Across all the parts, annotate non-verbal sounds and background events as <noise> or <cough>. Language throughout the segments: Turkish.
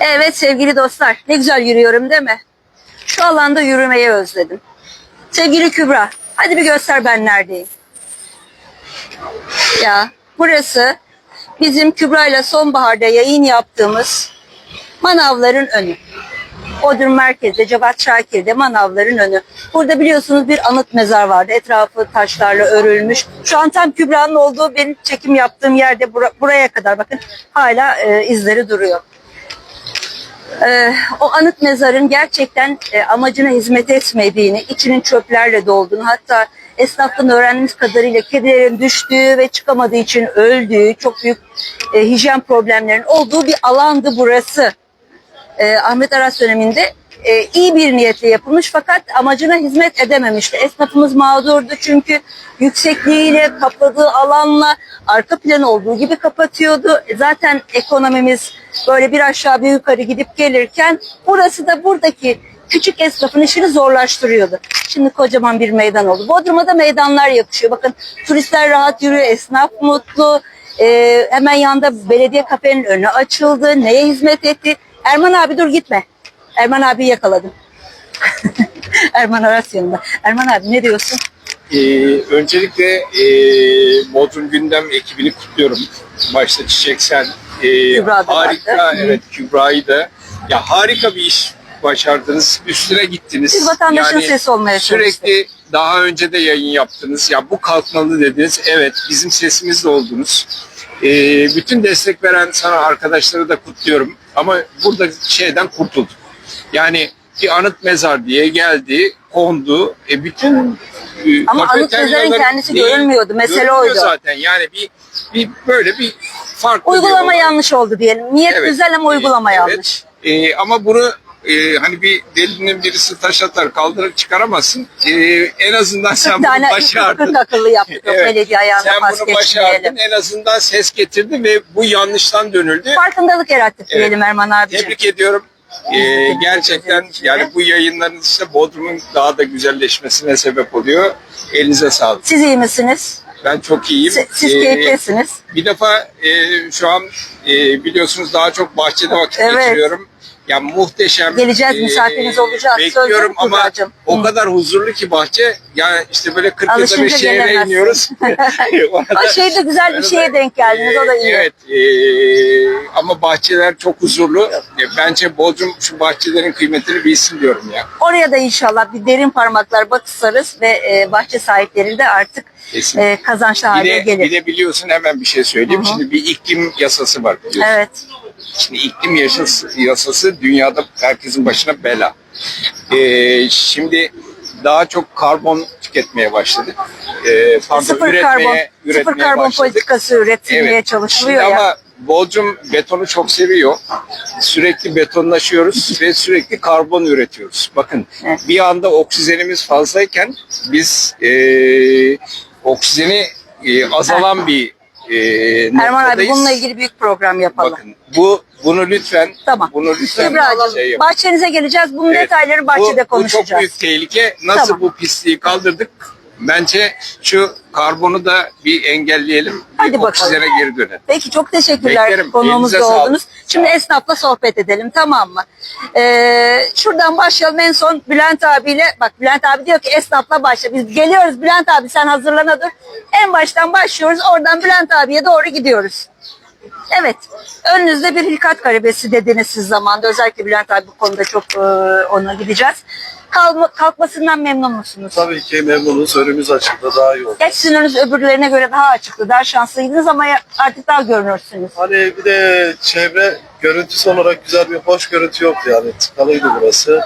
Evet sevgili dostlar ne güzel yürüyorum değil mi? Şu alanda yürümeyi özledim. Sevgili Kübra hadi bir göster ben neredeyim. Ya burası bizim Kübra ile sonbaharda yayın yaptığımız manavların önü. Bodrum merkezde Cevat Şakir'de manavların önü. Burada biliyorsunuz bir anıt mezar vardı. Etrafı taşlarla örülmüş. Şu an tam Kübra'nın olduğu benim çekim yaptığım yerde bura- buraya kadar bakın hala e, izleri duruyor. Ee, o anıt mezarın gerçekten e, amacına hizmet etmediğini, içinin çöplerle dolduğunu, hatta esnaftan öğrendiğimiz kadarıyla kedilerin düştüğü ve çıkamadığı için öldüğü, çok büyük e, hijyen problemlerinin olduğu bir alandı burası. Ee, Ahmet Aras döneminde e, iyi bir niyetle yapılmış fakat amacına hizmet edememişti. Esnafımız mağdurdu çünkü yüksekliğiyle, kapladığı alanla arka plan olduğu gibi kapatıyordu. E, Zaten ekonomimiz böyle bir aşağı bir yukarı gidip gelirken burası da buradaki küçük esnafın işini zorlaştırıyordu. Şimdi kocaman bir meydan oldu. Bodrum'a da meydanlar yakışıyor. Bakın turistler rahat yürüyor, esnaf mutlu. Ee, hemen yanında belediye kafenin önü açıldı. Neye hizmet etti? Erman abi dur gitme. Erman abi yakaladım. <laughs> Erman Aras yanında. Erman abi ne diyorsun? Ee, öncelikle e, Bodrum Gündem ekibini kutluyorum. Başta Çiçek sen. e, Kübra da harika, vardı. Evet Kübra'yı da. Ya harika bir iş başardınız. Üstüne gittiniz. Biz vatandaşın sesi olmaya Sürekli daha önce de yayın yaptınız. Ya bu kalkmalı dediniz. Evet bizim sesimiz de oldunuz. Ee, bütün destek veren sana arkadaşları da kutluyorum. Ama burada şeyden kurtulduk. Yani bir anıt mezar diye geldi, kondu. E bütün e, Ama anıt mezarın kendisi değil, görünmüyordu. Mesele görünmüyor oydu. zaten. Yani bir, bir böyle bir farklı bir Uygulama olay. yanlış oldu diyelim. Niyet Evet. güzel ama uygulama Evet. yanlış. Ee, ama bunu e, hani bir delinin birisi taş atar kaldırıp çıkaramazsın. Ee, en azından sen <laughs> bunu başardın. 40 <laughs> akıllı yaptık. Evet. Belediye ayağına Sen pas bunu başardın. En azından ses getirdin ve bu yanlıştan dönüldü. Farkındalık yarattık Evet. diyelim Erman abiciğim. Tebrik ediyorum. Ee, gerçekten yani bu yayınların işte Bodrum'un daha da güzelleşmesine sebep oluyor. Elinize sağlık. Siz iyi misiniz? Ben çok iyiyim. Siz, siz Ee, keyiflisiniz. bir defa e, şu an e, biliyorsunuz daha çok bahçede vakit Evet. geçiriyorum. Ya muhteşem. Geleceğiz, misafiriniz olacağız. Söz Bekliyorum ama Kübra'cığım. o kadar huzurlu ki bahçe. Yani işte böyle 40 yılda Alışınca bir şehre gelemezsin. iniyoruz. Orada- <laughs> <laughs> O şeyde güzel bir şeye denk geldiniz. O da iyi. Evet. e, ama bahçeler çok huzurlu. E, Bence Bodrum şu bahçelerin kıymetini bilsin diyorum ya. Oraya da inşallah bir derin parmaklar bakısarız ve e, bahçe sahipleri de artık Kesin. e, kazançlı Bir hale de, gelir. bir de biliyorsun hemen bir şey söyleyeyim. Hı hı. Şimdi bir iklim yasası var biliyorsun. Evet. Şimdi iklim yasası, yasası dünyada herkesin başına bela. Ee, şimdi daha çok karbon tüketmeye başladık. Ee, pardon, sıfır üretmeye, karbon, üretmeye sıfır karbon başladık. politikası üretilmeye Evet. çalışılıyor Şimdi ya. ama Bodrum betonu çok seviyor. Sürekli betonlaşıyoruz ve sürekli karbon üretiyoruz. Bakın Evet. bir anda oksijenimiz fazlayken biz e, oksijeni e, azalan bir e, Erman abi noktadayız. bununla ilgili büyük program yapalım. Bakın bu bunu lütfen Tamam. bunu lütfen şey yapın. bahçenize geleceğiz. Bunun Evet. detayları bahçede bu, Bu çok konuşacağız. büyük tehlike. Nasıl Tamam. bu pisliği kaldırdık? Bence şu karbonu da bir engelleyelim. Hadi bir bakalım. oksijene geri dönelim. Peki çok teşekkürler Beklerim. konuğumuz da Elinize sağlık. oldunuz. Şimdi Sağ olun. esnafla sohbet edelim tamam mı? Ee, şuradan başlayalım en son Bülent abiyle. Bak Bülent abi diyor ki esnafla başla. Biz geliyoruz Bülent abi sen hazırlana dur. En baştan başlıyoruz oradan Bülent abiye doğru gidiyoruz. Evet. Önünüzde bir hilkat garibesi dediniz siz zamanda. Özellikle Bülent abi bu konuda çok e, ona gideceğiz. Kalma, kalkmasından memnun musunuz? Tabii ki memnunuz. Önümüz açıldı. Daha iyi oldu. Geç sizin önünüz öbürlerine göre daha açıktı, daha şanslıydınız ama artık daha görünürsünüz. Hani bir de çevre görüntüsü olarak güzel bir hoş görüntü yoktu yani. Tıkalıydı burası.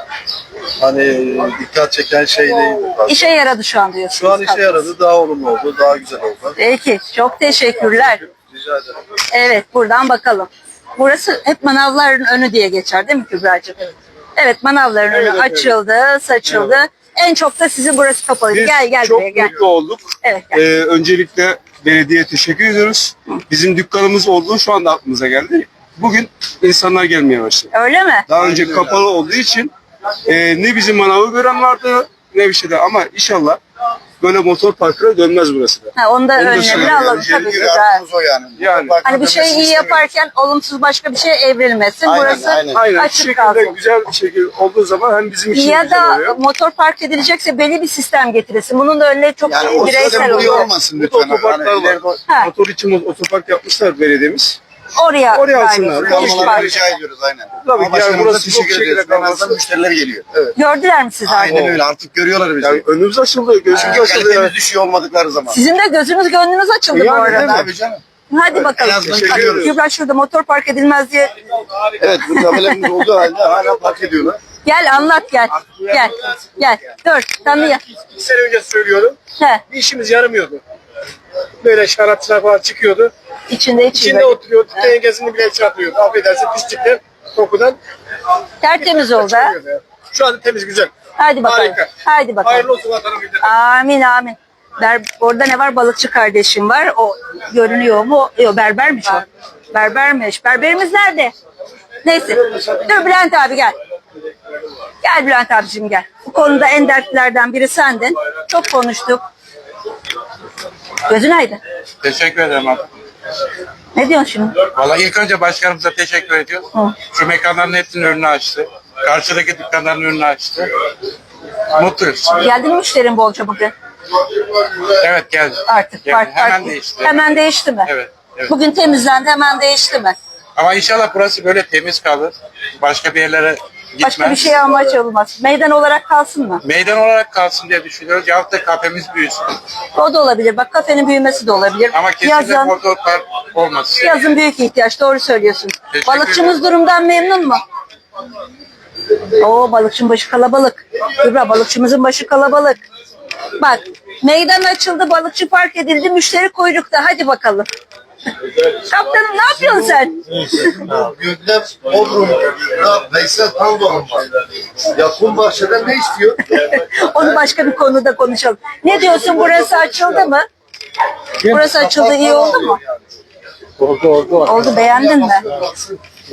Hani dikkat çeken şey değildi. fazla. İşe yaradı şu an diyorsunuz. Şu an işe yaradı. Daha olumlu oldu. Daha güzel oldu. Peki, çok teşekkürler. Rica ederim. Evet, buradan bakalım. Burası hep manavların önü diye geçer değil mi Kübra'cığım? Evet. manavların önü Evet, evet. açıldı, saçıldı. En çok da sizin burası kapalıydı. Biz Gel gel çok buraya gel. mutlu olduk. Evet gel. Ee, öncelikle belediye teşekkür ediyoruz. Bizim dükkanımız olduğu şu anda aklımıza geldi. Bugün insanlar gelmeye başladı. Öyle mi? Daha önce kapalı olduğu için e, ne bizim manavı gören vardı ne bir şeyler ama inşallah böyle motor parkına dönmez burası da. Ha, onu da Onu da önlemini alalım tabii ki. o yani. Yani. Hani bir şeyi iyi yaparken olumsuz başka bir şey evrilmesin. Aynen, Burası aynen. Aynen. Şu açık şekilde kalsın. güzel bir şekilde olduğu zaman hem bizim için Ya güzel da oluyor. motor park edilecekse belli bir sistem getirilsin. Bunun da önüne çok Yani o bireysel sistem buraya oluyor. olmasın Burada lütfen. otoparklar Hani var. ileride Ha. Motor için otopark yapmışlar belediyemiz. Oraya, Oraya alsınlar. Motor Kalmalarını parkı. rica ediyoruz aynen. Tabii Ama ki, başkanımıza yani burası çok teşekkür şekilde ediyoruz. En azından kalmasın. müşteriler geliyor. Gördüler mi siz Aynen artık? öyle artık görüyorlar bizi. Yani önümüz açıldı, gözümüz açıldı. ya. Kalitemiz düşüyor olmadıkları zaman. Sizin de gözünüz gönlünüz açıldı bu Yani, değil mi? arada. Tabii canım. Hadi bakalım. En azından görüyoruz. Kübra şurada motor park edilmez diye. Evet bu tabelamız olduğu halde hala park ediyorlar. Gel anlat gel. Gel. Gel. Dur. Tanıya. İki sene önce söylüyorum. He. Bir işimiz yaramıyordu. Böyle şarapçılar falan çıkıyordu. İçinde içinde. İçinde oturuyordu. Dengesini bile çarpıyordu. Affedersin pislikten, kokudan. Tertemiz oldu ha. ya. Şu anda temiz güzel. Hadi bakalım. Harika. Hadi bakalım. Hayırlı olsun vatanı millete. Amin amin. Ber, orada ne var? Balıkçı kardeşim var. O görünüyor mu? Yok berbermiş o. Berbermiş. Berberimiz nerede? Neyse. Dur Bülent abi gel. Gel Bülent abicim gel. Bu konuda en dertlilerden biri sendin. Çok konuştuk. Gözün aydın. Teşekkür ederim abi. Ne diyorsun şimdi? Vallahi ilk önce başkanımıza teşekkür ediyoruz. Hı. Şu mekanların hepsinin önünü açtı. Karşıdaki dükkanların önünü açtı. Mutluyuz. Geldi mi müşterin bolca bugün? Evet geldi. Artık Geldi. fark, Hemen fark- değişti. Hemen değişti mi? Evet, evet. Bugün temizlendi hemen değişti mi? Ama inşallah burası böyle temiz kalır. Başka bir yerlere gitmez. Başka bir şey amaç olmaz. Meydan olarak kalsın mı? Meydan olarak kalsın diye düşünüyoruz. Yahut da kafemiz büyüsün. O da olabilir. Bak kafenin büyümesi de olabilir. Ama kesinlikle Yazın, motor park olmasın. yazın büyük ihtiyaç. Doğru söylüyorsun. Teşekkür Balıkçımız ederim. durumdan memnun mu? Oo balıkçının başı kalabalık. Kübra balıkçımızın başı kalabalık. Bak meydan açıldı, balıkçı park edildi, müşteri kuyrukta. Hadi bakalım. Kaptanım ne yapıyorsun sen? Gökler Bodrum'da Veysel Tandoğan var. Yakın bahçeden ne istiyor? <laughs> Onu başka bir konuda konuşalım. Ne diyorsun burası açıldı mı? Burası açıldı iyi oldu mu? Oldu oldu. Oldu beğendin mi?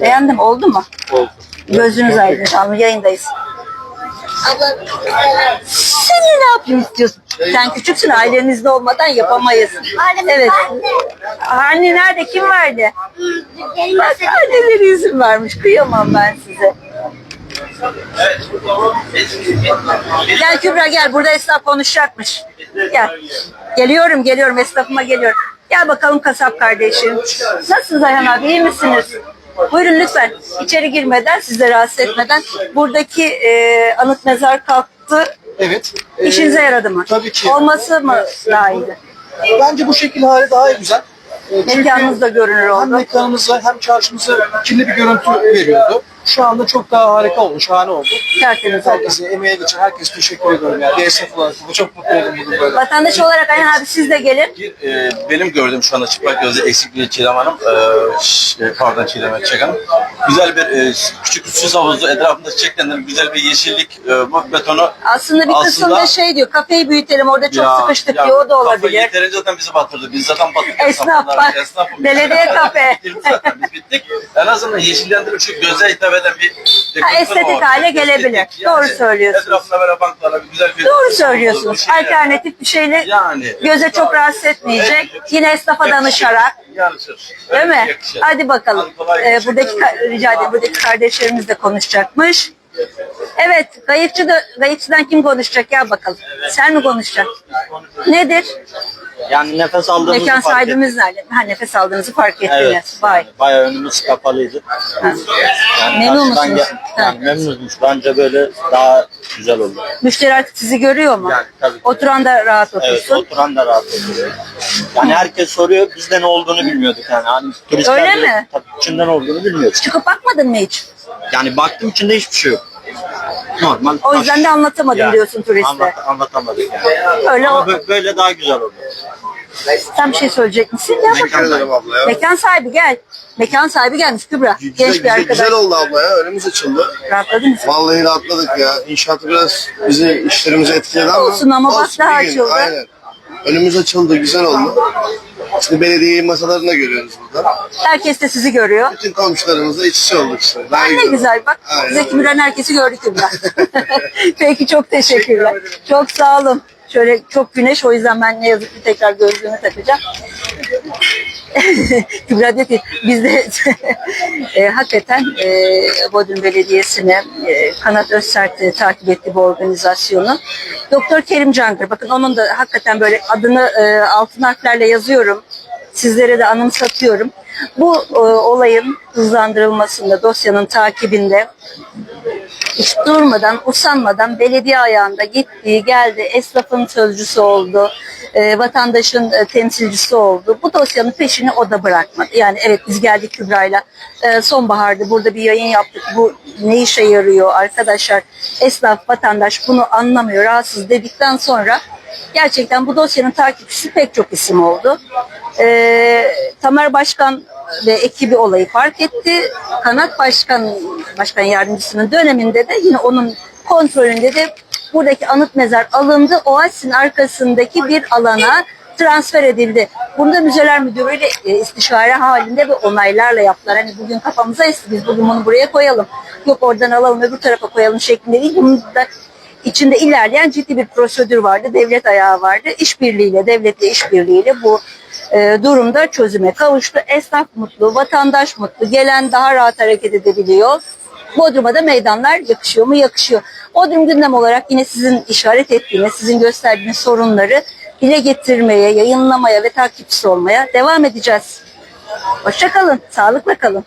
Beğendim oldu mu? Oldu. Gözünüz aydın tamam yayındayız. Sen ne yapayım istiyorsun? Sen küçüksün ailenizde olmadan yapamayız. Evet. Anne nerede? Kim verdi? Bak anneleri izin vermiş. Kıyamam ben size. Gel Kübra gel. Burada esnaf konuşacakmış. Gel. Geliyorum geliyorum. Esnafıma geliyorum. Gel bakalım kasap kardeşim. Nasılsınız Ayhan abi? iyi misiniz? Buyurun lütfen. İçeri girmeden, sizi rahatsız etmeden. Buradaki e, anıt mezar kalktı. Evet. İşinize yaradı mı? tabii ki. Olması mı daha iyiydi? Bence bu şekil hali daha güzel. Ee, Mekanınız da görünür hem oldu. mekanımıza hem çarşımıza kirli bir görüntü veriyordu. Şu anda çok daha harika oldu, şahane oldu. Tertemiz. Herkese, emeğe geçen herkese teşekkür ediyorum. Yani. Esnaf olarak bu çok mutlu oldum bugün böyle. Vatandaş olarak Ayhan abi siz de gelin. Ee, benim gördüğüm şu anda çıplak gözle eksik bir Çiğdem Hanım, ş- e, pardon Çiğdem Çek Hanım. Güzel bir e, küçük süs havuzu, etrafında çiçeklendiren güzel bir yeşillik, e, bu betonu. Aslında bir kısımda şey diyor, kafeyi büyütelim orada çok Ya- sıkıştık ya diyor, o da kafe olabilir. Yeterince zaten bizi batırdı. Biz zaten battık. <laughs> Esnaf esnafım. belediye kafe. <laughs> Biz bittik. En azından yeşillendirip şu göze hitap eden bir dekorasyon estetik hale gelebilir. Doğru söylüyorsunuz. Etrafında böyle banklara güzel bir... Doğru söylüyorsunuz. bir şeyler. Alternatif bir şeyle Yani. göze çok rahatsız etmeyecek. Yine esnafa danışarak. Yarışır. Değil mi? Yakışır. Hadi bakalım. Ee, buradaki rica ederim. Buradaki kardeşlerimiz de konuşacakmış. Evet, gayipçi de gayipçiden kim konuşacak ya bakalım. Sen mi konuşacaksın? Nedir? Yani nefes aldığımızı Mekan fark sahibimiz nerede? Ha nefes aldığınızı fark ettiniz. Evet. Vay. Bayağı önümüz kapalıydı. Ha. Yani Memnun karşıdan musunuz? gel- Yani memnunuz. Bence böyle daha güzel oldu. Müşteri artık sizi görüyor mu? Yani tabii ki. Oturan da rahat Evet otursun. oturan da rahat oturuyor. Yani herkes soruyor bizde ne olduğunu bilmiyorduk yani. Hani turistler Öyle de mi? tabii içinde ne olduğunu bilmiyorduk. Çıkıp bakmadın mı hiç? Yani baktım içinde hiçbir şey yok. Normal. O yüzden taş. de anlatamadın Yani diyorsun turiste. Anlat, anlatamadık yani. Öyle Ama o, bö- böyle daha güzel oldu. sen bir şey söyleyecek misin? Gel Teşekkür bakalım. ederim abla ya. Mekan sahibi gel. Mekan sahibi gelmiş Kübra. Güzel, Genç bir güzel, arkadaş. güzel oldu abla ya. Önümüz açıldı. Rahatladınız mı? Vallahi rahatladık ya. İnşaatı biraz bizi işlerimizi etkiledi ama. Olsun ama bak daha bir açıldı. Aynen. Önümüz açıldı, güzel oldu. İşte belediye masalarını da görüyoruz burada. Herkes de sizi görüyor. Bütün komşularımızla iç içe olduk işte. Daha ne oldu. güzel bak. Aynen. Zeki Müren herkesi gördü Kübra. <laughs> Peki çok teşekkürler. Çok sağ olun. Şöyle çok güneş o yüzden ben ne yazık ki tekrar gözlüğümü takacağım. <laughs> Kübra dedi ki biz de <laughs> e, hakikaten e, Bodrum Belediyesi'ne e, Kanat Özsert e, takip etti bu organizasyonu. Doktor Kerim Cangır bakın onun da hakikaten böyle adını e, altın harflerle yazıyorum. Sizlere de anımsatıyorum. Bu e, olayın hızlandırılmasında, dosyanın takibinde hiç durmadan, usanmadan belediye ayağında gitti, geldi, esnafın sözcüsü oldu, e, vatandaşın e, temsilcisi oldu. Bu dosyanın peşini o da bırakmadı. Yani evet biz geldik Kübra'yla e, sonbaharda burada bir yayın yaptık. Bu ne işe yarıyor arkadaşlar? Esnaf, vatandaş bunu anlamıyor, rahatsız dedikten sonra gerçekten bu dosyanın takipçisi pek çok isim oldu. E, Tamer Başkan ve ekibi olayı fark etti. Kanat Başkan Başkan Yardımcısının döneminde de yine onun kontrolünde de buradaki anıt mezar alındı. Oasis arkasındaki bir alana transfer edildi. Bunda Müzeler Müdürü ile e, istişare halinde ve onaylarla yaptılar. Hani bugün kafamıza esti biz bugün bunu buraya koyalım. Yok oradan alalım öbür tarafa koyalım şeklinde değil. Bunun da içinde ilerleyen ciddi bir prosedür vardı. Devlet ayağı vardı. İşbirliğiyle, devletle işbirliğiyle bu e, durumda çözüme kavuştu. Esnaf mutlu, vatandaş mutlu, gelen daha rahat hareket edebiliyor. Bodrum'a da meydanlar yakışıyor mu? Yakışıyor. Bodrum gündem olarak yine sizin işaret ettiğiniz, sizin gösterdiğiniz sorunları dile getirmeye, yayınlamaya ve takipçisi olmaya devam edeceğiz. Hoşçakalın, sağlıkla kalın.